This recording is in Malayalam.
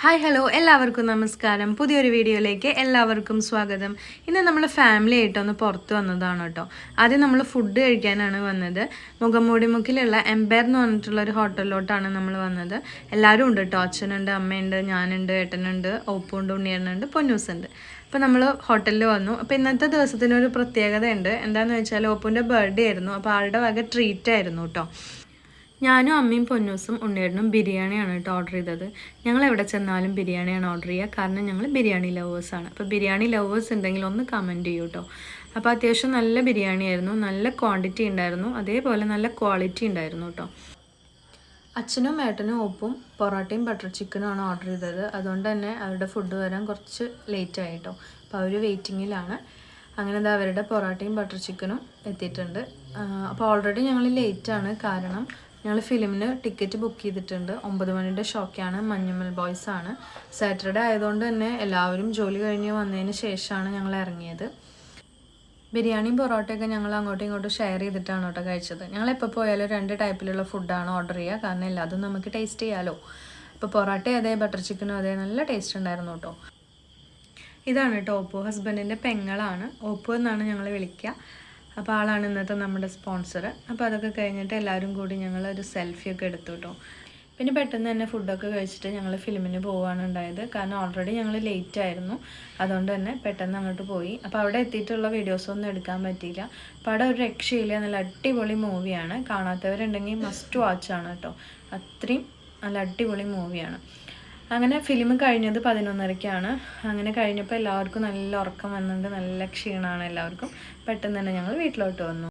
ഹായ് ഹലോ എല്ലാവർക്കും നമസ്കാരം. പുതിയൊരു വീഡിയോയിലേക്ക് എല്ലാവർക്കും സ്വാഗതം. ഇന്ന് നമ്മൾ ഫാമിലി ആയിട്ടൊന്ന് പുറത്ത് വന്നതാണ് കേട്ടോ. ആദ്യം നമ്മൾ ഫുഡ് കഴിക്കാനാണ് വന്നത്. മുഖംമൂടിമുക്കിലുള്ള എംപയർ എന്ന് പറഞ്ഞിട്ടുള്ള ഒരു ഹോട്ടലിലോട്ടാണ് നമ്മൾ വന്നത്. എല്ലാവരും ഉണ്ട് കേട്ടോ. അച്ഛനുണ്ട് അമ്മയുണ്ട് ഞാനുണ്ട് ഏട്ടനുണ്ട് ഓപ്പുണ്ട് ഉണ്ണിയണ്ണുണ്ട് പൊന്നൂസുണ്ട്. അപ്പോൾ നമ്മൾ ഹോട്ടലിൽ വന്നു. അപ്പോൾ ഇന്നത്തെ ദിവസത്തിനൊരു പ്രത്യേകതയുണ്ട്. എന്താണെന്ന് വെച്ചാൽ ഒപ്പുന്റെ ബർത്ത്ഡേ ആയിരുന്നു. അപ്പോൾ ആളുടെ വക ട്രീറ്റ് ആയിരുന്നു കേട്ടോ. ഞാനും അമ്മയും പൊന്നൂസും ഉണ്ണേടനും ബിരിയാണിയാണ് കേട്ടോ ഓർഡർ ചെയ്തത്. ഞങ്ങൾ എവിടെ ചെന്നാലും ബിരിയാണിയാണ് ഓർഡർ ചെയ്യുക. കാരണം ഞങ്ങൾ ബിരിയാണി ലവേഴ്സാണ് അപ്പോൾ ബിരിയാണി ലവേഴ്സ് ഉണ്ടെങ്കിൽ ഒന്ന് കമന്റ് ചെയ്യൂ കേട്ടോ. അപ്പോൾ അത്യാവശ്യം നല്ല ബിരിയാണി ആയിരുന്നു. നല്ല ക്വാണ്ടിറ്റി ഉണ്ടായിരുന്നു. അതേപോലെ നല്ല ക്വാളിറ്റി ഉണ്ടായിരുന്നു കേട്ടോ. അച്ഛനും ഏട്ടനും ഒപ്പും പൊറോട്ടയും ബട്ടർ ചിക്കനും ആണ് ഓർഡർ ചെയ്തത്. അതുകൊണ്ട് തന്നെ അവരുടെ ഫുഡ് വരാൻ കുറച്ച് ലേറ്റ് ആയിട്ടോ അപ്പോൾ അവർ വെയിറ്റിങ്ങിലാണ് അങ്ങനെ എന്താ അവരുടെ പൊറോട്ടയും ബട്ടർ ചിക്കനും എത്തിയിട്ടുണ്ട്. അപ്പോൾ ഓൾറെഡി ഞങ്ങൾ ലേറ്റാണ് കാരണം ഞങ്ങൾ ഫിലിമിന് ടിക്കറ്റ് ബുക്ക് ചെയ്തിട്ടുണ്ട്. ഒമ്പത് മണിയുടെ ഷോക്കാണ്. മഞ്ഞുമൽ ബോയ്സ് ആണ്. സാറ്റർഡേ ആയതുകൊണ്ട് തന്നെ എല്ലാവരും ജോലി കഴിഞ്ഞ് വന്നതിന് ശേഷമാണ് ഞങ്ങൾ ഇറങ്ങിയത്. ബിരിയാണിയും പൊറോട്ടയൊക്കെ ഞങ്ങൾ അങ്ങോട്ടും ഇങ്ങോട്ടും ഷെയർ ചെയ്തിട്ടാണ് കേട്ടോ കഴിച്ചത്. ഞങ്ങൾ എപ്പോൾ പോയാലും രണ്ട് ടൈപ്പിലുള്ള ഫുഡാണ് ഓർഡർ ചെയ്യുക. കാരണം എല്ലാതും നമുക്ക് ടേസ്റ്റ് ചെയ്യാമല്ലോ അപ്പോൾ പൊറോട്ട അതേ ബട്ടർ ചിക്കനും അതേ നല്ല ടേസ്റ്റ് ഉണ്ടായിരുന്നു കേട്ടോ. ഇതാണ് കേട്ടോ ഓപ്പോ ഹസ്ബൻഡിന്റെ പെങ്ങളാണ്. ഓപ്പോ എന്നാണ് ഞങ്ങൾ വിളിക്കുക. അപ്പോൾ ആളാണ് ഇന്നത്തെ നമ്മുടെ സ്പോൺസർ അപ്പോൾ അതൊക്കെ കഴിഞ്ഞിട്ട് എല്ലാവരും കൂടി ഞങ്ങൾ ഒരു സെൽഫി ഒക്കെ എടുത്തു കേട്ടോ പിന്നെ പെട്ടെന്ന് തന്നെ ഫുഡൊക്കെ കഴിച്ചിട്ട് ഞങ്ങൾ ഫിലിമിന് പോവുകയാണ് ഉണ്ടായത്. കാരണം ഓൾറെഡി ഞങ്ങൾ ലേറ്റ് ആയിരുന്നു. അതുകൊണ്ട് തന്നെ പെട്ടെന്ന് അങ്ങോട്ട് പോയി. അപ്പോൾ അവിടെ എത്തിയിട്ടുള്ള വീഡിയോസൊന്നും എടുക്കാൻ പറ്റിയില്ല. അപ്പോൾ അവിടെ ഒരു രക്ഷയില്ല നല്ല അടിപൊളി മൂവിയാണ് കാണാത്തവരുണ്ടെങ്കിൽ മസ്റ്റ് വാച്ച് ആണ് കേട്ടോ അത്രയും നല്ല അടിപൊളി മൂവിയാണ് അങ്ങനെ ഫിലിം കഴിഞ്ഞത് പതിനൊന്നരയ്ക്കാണ് അങ്ങനെ കഴിഞ്ഞപ്പോൾ എല്ലാവർക്കും നല്ല ഉറക്കം വന്നിട്ടുണ്ട്. നല്ല ക്ഷീണമാണ് എല്ലാവർക്കും. പെട്ടെന്ന് തന്നെ ഞങ്ങൾ വീട്ടിലോട്ട് വന്നു.